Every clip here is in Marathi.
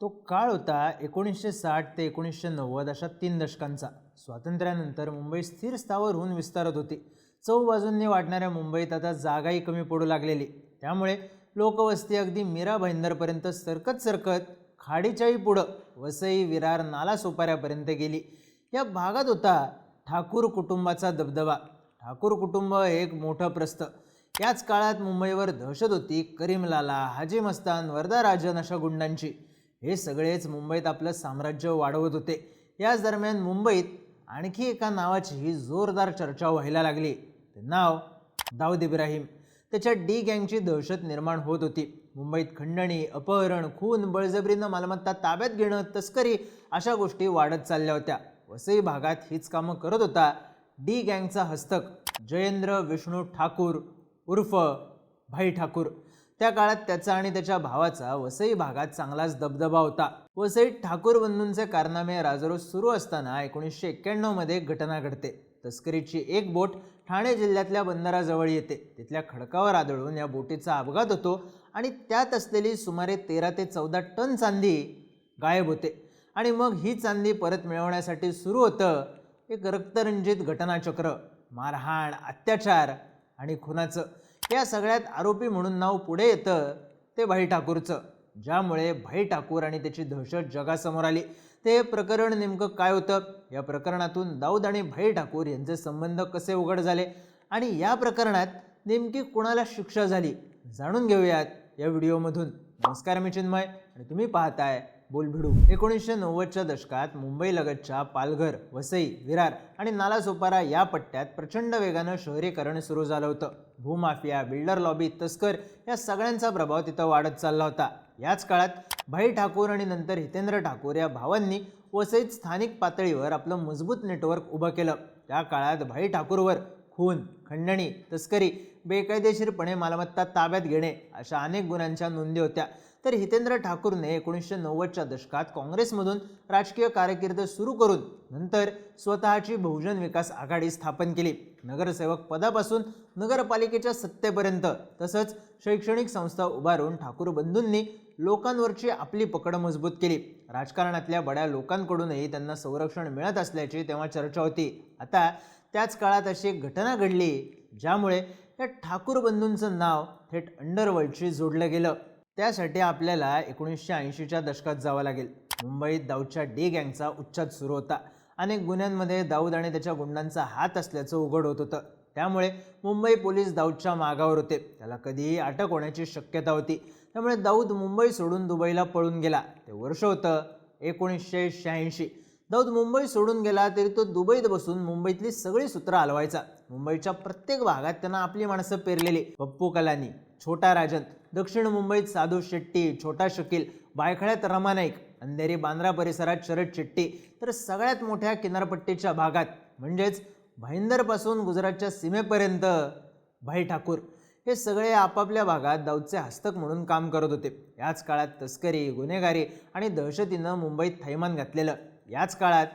तो काळ होता एकोणीसशे साठ ते एकोणीसशे नव्वद अशा तीन दशकांचा. स्वातंत्र्यानंतर मुंबई स्थिर स्थावर होऊन विस्तारत होती. चौबाजूंनी वाढणाऱ्या मुंबईत आता जागाही कमी पडू लागलेली. त्यामुळे लोकवस्ती अगदी मीरा भाईंदरपर्यंत सरकत सरकत खाडीच्याही पुढं वसई विरार नाला सोपाऱ्यापर्यंत गेली. या भागात होता ठाकूर कुटुंबाचा दबदबा. ठाकूर कुटुंब एक मोठं प्रस्थ. याच काळात मुंबईवर दहशत होती करीमलाला हाजी मस्तान वर्धा राजन अशा गुंडांची. हे सगळेच मुंबईत आपलं साम्राज्य वाढवत होते. याच दरम्यान मुंबईत आणखी एका नावाची जोरदार चर्चा व्हायला लागली. ते नाव दाऊद इब्राहिम. त्याच्या डी गँगची दहशत निर्माण होत होती. मुंबईत खंडणी अपहरण खून बळजबरीनं मालमत्ता ताब्यात घेणं तस्करी अशा गोष्टी वाढत चालल्या होत्या. वसई भागात हीच कामं करत होता डी गँगचा हस्तक जयेंद्र विष्णू ठाकूर उर्फ भाई ठाकूर. त्या काळात त्याचा आणि त्याच्या भावाचा वसई भागात चांगलाच दबदबा होता. वसईत ठाकूर बंधूंचे कारनामे राजरोज सुरू असताना एकोणीसशे एक्क्याण्णवमध्ये घटना घडते. तस्करीची एक बोट ठाणे जिल्ह्यातल्या बंदराजवळ येते. तिथल्या खडकावर आदळून या बोटीचा अपघात होतो आणि त्यात असलेली सुमारे तेरा ते चौदा टन चांदी गायब होते. आणि मग ही चांदी परत मिळवण्यासाठी सुरू होतं एक रक्तरंजित घटनाचक्र. मारहाण अत्याचार आणि खुनाचं. या सगळ्यात आरोपी म्हणून नाव पुढे येतं ते भाई ठाकूरचं. ज्यामुळे भाई ठाकूर आणि त्याची दहशत जगासमोर आली. ते प्रकरण नेमकं काय होतं? या प्रकरणातून दाऊद आणि भाई ठाकूर यांचे संबंध कसे उघड झाले? आणि या प्रकरणात नेमकी कुणाला शिक्षा झाली? जाणून घेऊयात या व्हिडिओमधून. नमस्कार मी चिन्मय आणि तुम्ही पाहताय बोलभिडू. एकोणीसशे नव्वदच्या दशकात मुंबईलगतच्या पालघर वसई विरार आणि नालासोपारा या पट्ट्यात प्रचंड वेगानं शहरीकरण सुरू झालं होतं. भूमाफिया बिल्डर लॉबी तस्कर या सगळ्यांचा प्रभाव तिथं वाढत चालला होता. याच काळात भाई ठाकूर आणि नंतर हितेंद्र ठाकूर या भावांनी वसईत स्थानिक पातळीवर आपलं मजबूत नेटवर्क उभं केलं. त्या काळात भाई ठाकूरवर खून खंडणी तस्करी बेकायदेशीरपणे मालमत्ता ताब्यात घेणे अशा अनेक गुन्ह्यांच्या नोंदी होत्या. तर हितेंद्र ठाकूरने एकोणीसशे नव्वदच्या दशकात काँग्रेसमधून राजकीय कारकीर्द सुरू करून नंतर स्वतःची बहुजन विकास आघाडी स्थापन केली. नगरसेवक पदापासून नगरपालिकेच्या सत्तेपर्यंत तसंच शैक्षणिक संस्था उभारून ठाकूर बंधूंनी लोकांवरची आपली पकड मजबूत केली. राजकारणातल्या बड्या लोकांकडूनही त्यांना संरक्षण मिळत असल्याची तेव्हा चर्चा होती. आता त्याच काळात अशी एक घटना घडली ज्यामुळे या ठाकूर बंधूंचं नाव थेट अंडरवर्ल्डशी जोडलं गेलं. त्यासाठी आपल्याला एकोणीसशे ऐंशीच्या दशकात जावं लागेल. मुंबईत दाऊदच्या डी गँगचा उच्चात सुरू होता. अनेक गुन्ह्यांमध्ये दाऊद आणि त्याच्या गुंडांचा हात असल्याचं उघड होत होतं. त्यामुळे मुंबई पोलीस दाऊदच्या मागावर होते. त्याला कधीही अटक होण्याची शक्यता होती. त्यामुळे दाऊद मुंबई सोडून दुबईला पळून गेला. ते वर्ष होतं एकोणीसशे शहाऐंशी. दाऊद मुंबई सोडून गेला तरी तो दुबईत बसून मुंबईतली सगळी सूत्र हलवायचा. मुंबईच्या प्रत्येक भागात त्यांना आपली माणसं पेरलेली. पप्पू कलानी छोटा राजन दक्षिण मुंबईत साधू शेट्टी छोटा शकील बायखळ्यात रमा नाईक अंधेरी बांद्रा परिसरात शरद शेट्टी. तर सगळ्यात मोठ्या किनारपट्टीच्या भागात म्हणजेच भाईंदरपासून गुजरातच्या सीमेपर्यंत भाई ठाकूर. हे सगळे आपापल्या भागात दाऊदचे हस्तक म्हणून काम करत होते. याच काळात तस्करी गुन्हेगारी आणि दहशतीनं मुंबईत थैमान घातलेलं. याच काळात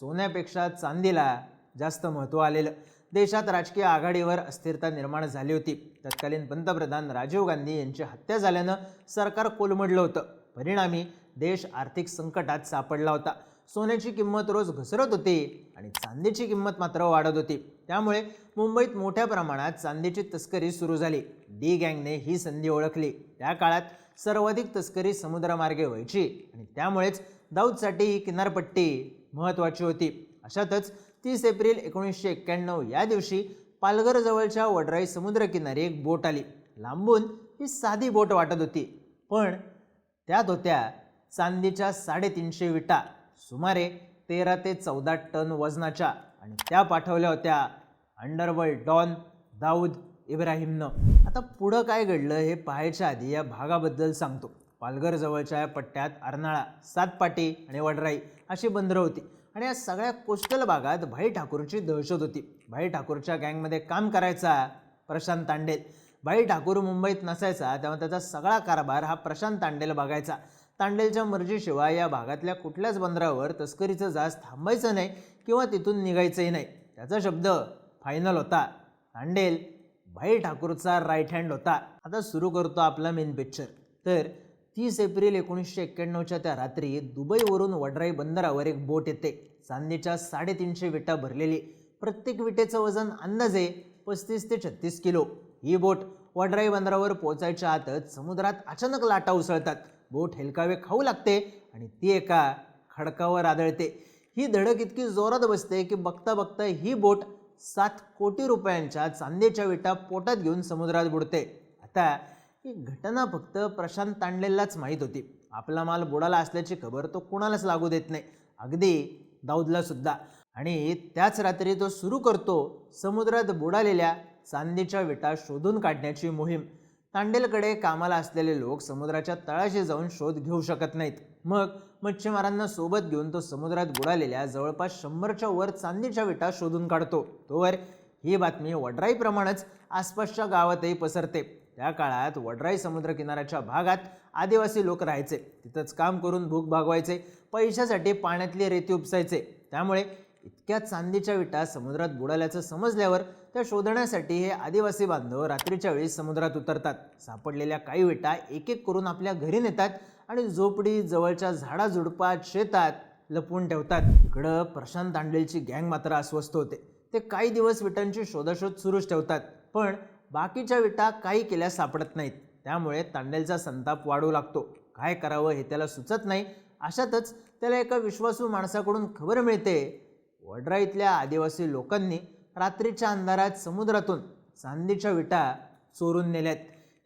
सोन्यापेक्षा चांदीला जास्त महत्त्व आलेलं. देशात राजकीय आघाडीवर अस्थिरता निर्माण झाली होती. तत्कालीन पंतप्रधान राजीव गांधी यांची हत्या झाल्यानं सरकार कोलमडलं होतं. परिणामी देश आर्थिक संकटात सापडला होता. सोन्याची किंमत रोज घसरत होती आणि चांदीची किंमत मात्र वाढत होती. त्यामुळे मुंबईत मोठ्या प्रमाणात चांदीची तस्करी सुरू झाली. डी गँगने ही संधी ओळखली. त्या काळात सर्वाधिक तस्करी समुद्रमार्गे व्हायची आणि त्यामुळेच दाऊदसाठी ही किनारपट्टी महत्त्वाची होती. अशातच तीस एप्रिल एकोणीसशे एक्क्याण्णव या दिवशी पालघरजवळच्या वडराई समुद्रकिनारी एक बोट आली. लांबून ही साधी बोट वाटत होती. पण त्यात होत्या चांदीच्या साडेतीनशे विटा सुमारे तेरा ते चौदा टन वजनाच्या आणि त्या पाठवल्या होत्या अंडरवर्ल्ड डॉन दाऊद इब्राहिमनं. आता पुढं काय घडलं हे पाहायच्या आधी या भागाबद्दल सांगतो. पालघरजवळच्या या पट्ट्यात अर्नाळा सातपाटी आणि वडराई अशी बंदरं होती. आणि या सगळ्या कोस्टल भागात भाई ठाकूरची दहशत होती. भाई ठाकूरच्या गँगमध्ये काम करायचा प्रशांत तांडेल भाई ठाकूर मुंबईत नसायचा तेव्हा त्याचा सगळा कारभार हा प्रशांत तांडेल बघायचा. तांडेलच्या मर्जीशिवाय या भागातल्या कुठल्याच बंदरावर तस्करीचं जहाज थांबायचं नाही किंवा तिथून निघायचंही नाही. त्याचा शब्द फायनल होता. तांडेल भाई ठाकूरचा राईट हँड होता. आता सुरू करतो आपला मेन पिक्चर तर तीस एप्रिल एकोणीसशे एक्क्याण्णवच्या त्या रात्री दुबईवरून वडराई बंदरावर एक बोट येते. चांदीच्या साडेतीनशे विटा भरलेली प्रत्येक विटेचं वजन अंदाजे पस्तीस ते छत्तीस किलो. ही बोट वडराई बंदरावर पोहोचायच्या आतच समुद्रात अचानक लाटा उसळतात. बोट हेलकावे खाऊ लागते आणि ती एका खडकावर आदळते. ही धडक इतकी जोरात बसते की बघता बघता ही बोट सात कोटी रुपयांच्या चांदीच्या विटा पोटात घेऊन समुद्रात बुडते. आता ही घटना फक्त प्रशांत तांडलेलाच माहीत होती. आपला माल बुडाला असल्याची खबर तो कुणालाच लागू देत नाही. अगदी दाऊदला सुद्धा. आणि त्याच रात्री तो सुरू करतो समुद्रात बुडालेल्या चांदीच्या विटा शोधून काढण्याची मोहीम. तांडेलकडे कामाला असलेले लोक समुद्राच्या तळाशी जाऊन शोध घेऊ शकत नाहीत. मग मच्छीमारांना सोबत घेऊन तो समुद्रात बुडालेल्या जवळपास शंभरच्या वर चांदीच्या विटा शोधून काढतो. तोवर ही बातमी वडराईप्रमाणेच आसपासच्या गावातही पसरते. त्या काळात वडराई समुद्रकिनाऱ्याच्या भागात आदिवासी लोक राहायचे. तिथंच काम करून भूक भागवायचे पैशासाठी पाण्यातली रेती उपसायचे. त्यामुळे इतक्या चांदीच्या विटा समुद्रात बुडाल्याचं समजल्यावर त्या शोधण्यासाठी हे आदिवासी बांधव रात्रीच्या वेळी समुद्रात उतरतात. सापडलेल्या काही विटा एक एक करून आपल्या घरी नेतात आणि झोपडी जवळच्या झाडाझुडपात शेतात लपवून ठेवतात. इकडं प्रशांत दांडेलची गँग मात्र अस्वस्थ होते. ते काही दिवस विटांची शोधाशोध सुरूच ठेवतात. पण बाकीच्या विटा काही केल्या सापडत नाहीत. त्यामुळे तांडेलचा संताप वाढू लागतो. काय करावं हे त्याला सुचत नाही. अशातच त्याला एका विश्वासू माणसाकडून खबर मिळते. वडरा इथल्या आदिवासी लोकांनी रात्रीच्या अंधारात समुद्रातून चांदीच्या विटा चोरून नेल्यात.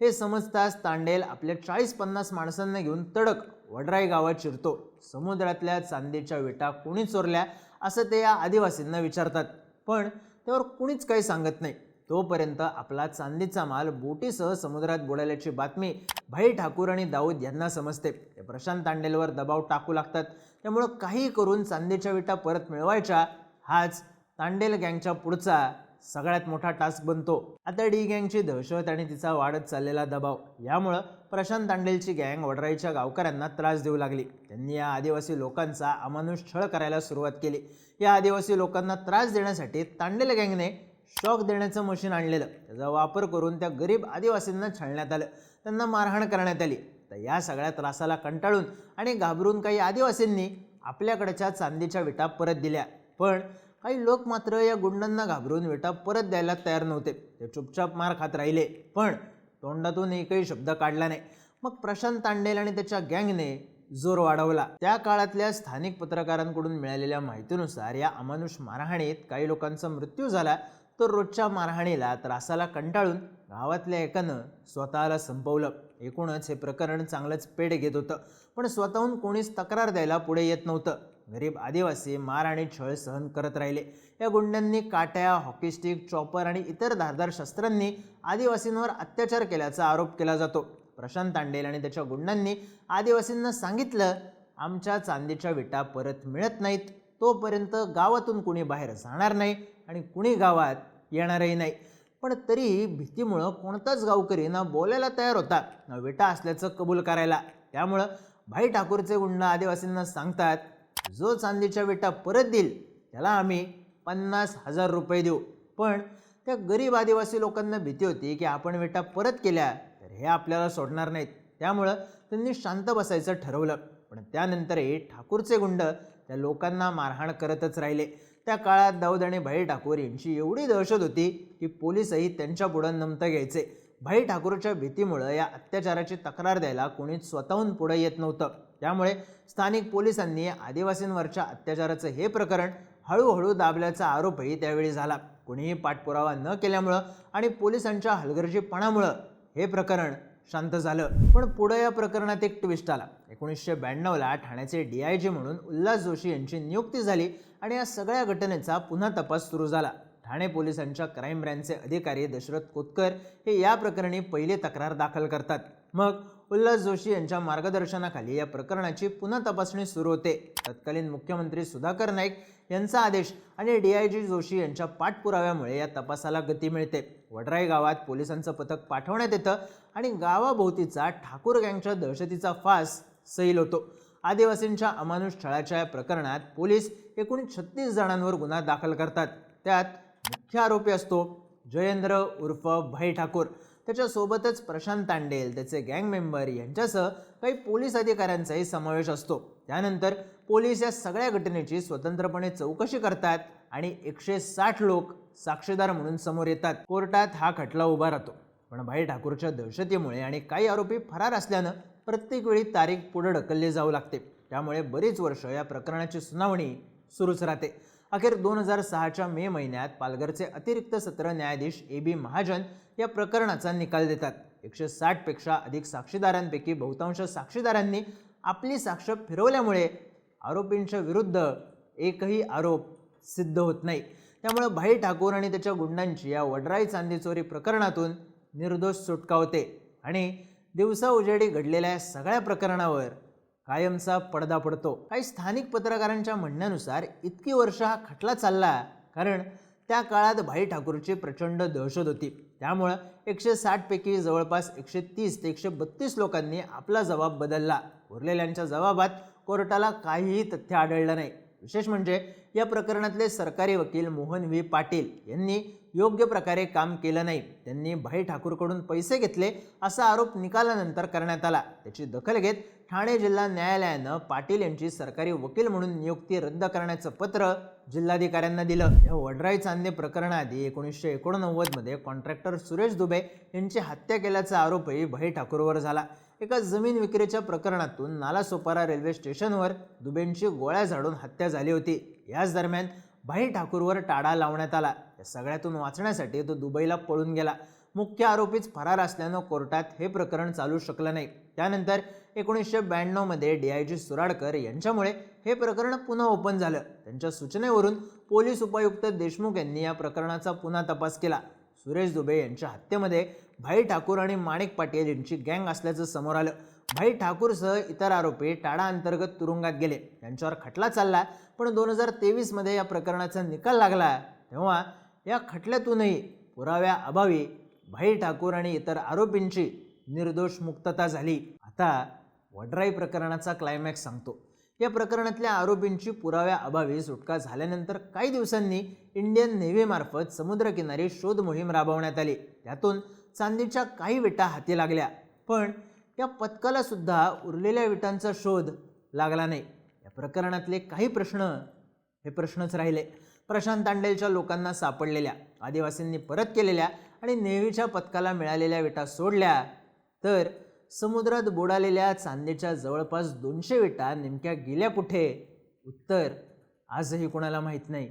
हे समजताच तांडेल आपल्या चाळीस पन्नास माणसांना घेऊन तडक वडराई गावात शिरतो. समुद्रातल्या चांदीच्या विटा कोणी चोरल्या? असं ते या आदिवासींना विचारतात. पण त्यावर कुणीच काही सांगत नाही. तोपर्यंत आपला चांदीचा माल बोटीसह समुद्रात बुडाल्याची बातमी भाई ठाकूर आणि दाऊद यांना समजते. ते प्रशांत तांडेलवर दबाव टाकू लागतात. त्यामुळं काही करून चांदीच्या विटा परत मिळवायच्या हाच तांडेल गँगच्या पुढचा सगळ्यात मोठा टास्क बनतो. आता डी गँगची दहशत आणि तिचा वाढत चाललेला दबाव यामुळं प्रशांत तांडेलची गँग वडराईच्या गावकऱ्यांना त्रास देऊ लागली. त्यांनी या आदिवासी लोकांचा अमानुष छळ करायला सुरुवात केली. या आदिवासी लोकांना त्रास देण्यासाठी तांडेल गँगने शॉक देण्याचं मशीन आणलेलं. त्याचा वापर करून त्या गरीब आदिवासींना छळण्यात आलं. त्यांना मारहाण करण्यात आली. तर या सगळ्या त्रासाला कंटाळून आणि घाबरून काही आदिवासींनी आपल्याकडच्या चांदीच्या विटा परत दिल्या. पण काही लोक मात्र या गुंडांना घाबरून विटा परत द्यायला तयार नव्हते. ते चुपचाप मार खात राहिले. पण तोंडातून एकही शब्द काढला नाही. मग प्रशांत तांडेल आणि त्याच्या गँगने जोर वाढवला. त्या काळातल्या स्थानिक पत्रकारांकडून मिळालेल्या माहितीनुसार या अमानुष मारहाणीत काही लोकांचा मृत्यू झाला. तर रोजच्या मारहाणीला त्रासाला कंटाळून गावातल्या एकानं स्वतःला संपवलं. एकूणच हे प्रकरण चांगलंच पेढ घेत होतं पण स्वतःहून कोणीच तक्रार द्यायला पुढे येत नव्हतं. गरीब आदिवासी मार आणि छळ सहन करत राहिले. या गुंड्यांनी काट्या हॉकी स्टिक चॉपर आणि इतर धारदार शस्त्रांनी आदिवासींवर अत्याचार केल्याचा आरोप केला जातो. प्रशांत तांडेल आणि त्याच्या गुंडांनी आदिवासींना सांगितलं आमच्या चांदीच्या विटा परत मिळत नाहीत. तोपर्यंत गावातून कुणी बाहेर जाणार नाही. आणि कुणी गावात येणारही नाही. पण तरी भीतीमुळं कोणताच गावकरी ना बोलायला तयार होता ना विटा असल्याचं कबूल करायला. त्यामुळं भाई ठाकूरचे गुंड आदिवासींना सांगतात जो चांदीच्या विटा परत देईल त्याला आम्ही पन्नास हजार रुपये देऊ. पण त्या गरीब आदिवासी लोकांना भीती होती की आपण विटा परत केल्या तर हे आपल्याला सोडणार नाहीत. त्यामुळं त्यांनी शांत बसायचं ठरवलं. पण त्यानंतरही ठाकूरचे गुंड त्या लोकांना मारहाण करतच राहिले. त्या काळात दाऊद आणि भाई ठाकूर यांची एवढी दहशत होती की पोलीसही त्यांच्या पुढं नमतं घ्यायचे. भाई ठाकूरच्या भीतीमुळं या अत्याचाराची तक्रार द्यायला कोणीच स्वतःहून पुढे येत नव्हतं. त्यामुळे स्थानिक पोलिसांनी आदिवासींवरच्या अत्याचाराचं हे प्रकरण हळूहळू दाबल्याचा आरोपही त्यावेळी झाला. कोणीही पाठपुरावा न केल्यामुळं आणि पोलिसांच्या हलगर्जीपणामुळं हे प्रकरण शांत झालं. पण पुढे या प्रकरणात एक ट्विस्ट आला. एकोणीसशे ब्याण्णवला ठाण्याचे डी आय जी म्हणून उल्हास जोशी यांची नियुक्ती झाली आणि या सगळ्या घटनेचा पुन्हा तपास सुरू झाला. ठाणे पोलिसांच्या क्राईम ब्रँचचे अधिकारी दशरथ कोतकर हे या प्रकरणी पहिली तक्रार दाखल करतात. मग उल्हास जोशी यांच्या मार्गदर्शनाखाली या प्रकरणाची पुन्हा तपासणी सुरू होते. तत्कालीन मुख्यमंत्री सुधाकर नाईक यांचा आदेश आणि डी आय जी जोशी यांच्या पाठपुराव्यामुळे या तपासाला गती मिळते. वडराई गावात पोलिसांचं पथक पाठवण्यात येतं आणि गावाभोवतीचा ठाकूर गँगच्या दहशतीचा फास सैल होतो. आदिवासींच्या अमानुष छळाच्या या प्रकरणात पोलीस एकूण छत्तीस जणांवर गुन्हा दाखल करतात. त्यात मुख्य आरोपी असतो जयेंद्र उर्फ भाई ठाकूर. त्याच्यासोबतच प्रशांत तांडेल त्याचे गँग मेंबर यांच्यासह काही पोलीस अधिकाऱ्यांचाही समावेश असतो. त्यानंतर पोलीस या सगळ्या घटनेची स्वतंत्रपणे चौकशी करतात आणि एकशे साठ लोक साक्षीदार म्हणून समोर येतात. कोर्टात हा खटला उभा राहतो. पण भाई ठाकूरच्या दहशतीमुळे आणि काही आरोपी फरार असल्यानं प्रत्येक वेळी तारीख पुढे ढकलली जाऊ लागते. त्यामुळे बरीच वर्ष या प्रकरणाची सुनावणी सुरूच राहते. अखेर दोन हजार सहाच्या मे महिन्यात पालघरचे अतिरिक्त सत्र न्यायाधीश ए बी महाजन या प्रकरणाचा निकाल देतात. एकशे साठपेक्षा अधिक साक्षीदारांपैकी बहुतांश साक्षीदारांनी आपली साक्ष फिरवल्यामुळे आरोपींच्या विरुद्ध एकही आरोप सिद्ध होत नाही. त्यामुळे भाई ठाकूर आणि त्याच्या गुंडांची या वडराई चांदी चोरी प्रकरणातून निर्दोष सुटका होते आणि दिवसा उजेडी घडलेल्या सगळ्या प्रकरणावर कायमचा पडदा पडतो. काही स्थानिक पत्रकारांच्या म्हणण्यानुसार इतकी वर्ष हा खटला चालला कारण त्या काळात भाई ठाकूरची प्रचंड दहशत होती. त्यामुळं एकशे साठपैकी जवळपास एकशे तीस ते एकशे बत्तीस लोकांनी आपला जबाब बदलला. उरलेल्यांच्या जबाबात कोर्टाला काहीही तथ्य आढळलं नाही. विशेष म्हणजे या प्रकरणातले सरकारी वकील मोहन व्ही. पाटील यांनी योग्य प्रकारे काम केलं नाही. त्यांनी भाई ठाकूरकडून पैसे घेतले असा आरोप निकालानंतर करण्यात आला. त्याची दखल घेत ठाणे जिल्हा न्यायालयानं पाटील यांची सरकारी वकील म्हणून नियुक्ती रद्द करण्याचं पत्र जिल्हाधिकाऱ्यांना दिलं. या वडराई चांदे प्रकरणाआधी एकोणीसशे एकोणनव्वदमध्ये कॉन्ट्रॅक्टर सुरेश दुबे यांची हत्या केल्याचा आरोपही भाई ठाकूरवर झाला. एका जमीन विक्रीच्या प्रकरणातून नालासोपारा रेल्वे स्टेशनवर दुबेंची गोळ्या झाडून हत्या झाली होती. याच दरम्यान भाई ठाकूरवर टाळा लावण्यात आला. या सगळ्यातून वाचण्यासाठी तो दुबईला पळून गेला. मुख्य आरोपीच फरार असल्यानं कोर्टात हे प्रकरण चालू शकलं नाही. त्यानंतर एकोणीसशे ब्याण्णवमध्ये डी आय जी सुराडकर यांच्यामुळे हे प्रकरण पुन्हा ओपन झालं. त्यांच्या सूचनेवरून पोलीस उपायुक्त देशमुख यांनी या प्रकरणाचा पुन्हा तपास केला. सुरेश दुबे यांच्या हत्येमध्ये भाई ठाकूर आणि माणिक पाटील यांची गँग असल्याचं समोर आलं. भाई ठाकूरसह इतर आरोपी टाडा अंतर्गत तुरुंगात गेले. त्यांच्यावर खटला चालला. पण दोन हजार तेवीसमध्ये या प्रकरणाचा निकाल लागला. तेव्हा या खटल्यातूनही पुराव्या अभावी भाई ठाकूर आणि इतर आरोपींची निर्दोष मुक्तता झाली. आता वडराई प्रकरणाचा क्लायमॅक्स सांगतो. या प्रकरणातल्या आरोपींची पुराव्या अभावी सुटका झाल्यानंतर काही दिवसांनी इंडियन नेव्हीमार्फत समुद्रकिनारी शोध मोहीम राबवण्यात आली. त्यातून चांदीच्या काही विटा हाती लागल्या. पण या पथकालासुद्धा उरलेल्या विटांचा शोध लागला नाही. या प्रकरणातले काही प्रश्न हे प्रश्नच राहिले. प्रशांत तांडेलच्या लोकांना सापडलेल्या आदिवासींनी परत केलेल्या आणि नेव्हीच्या पथकाला मिळालेल्या विटा सोडल्या तर समुद्रात बुडालेल्या चांदीच्या जवळपास दोनशे विटा नेमक्या गेल्या कुठे? उत्तर आजही कोणाला माहीत नाही.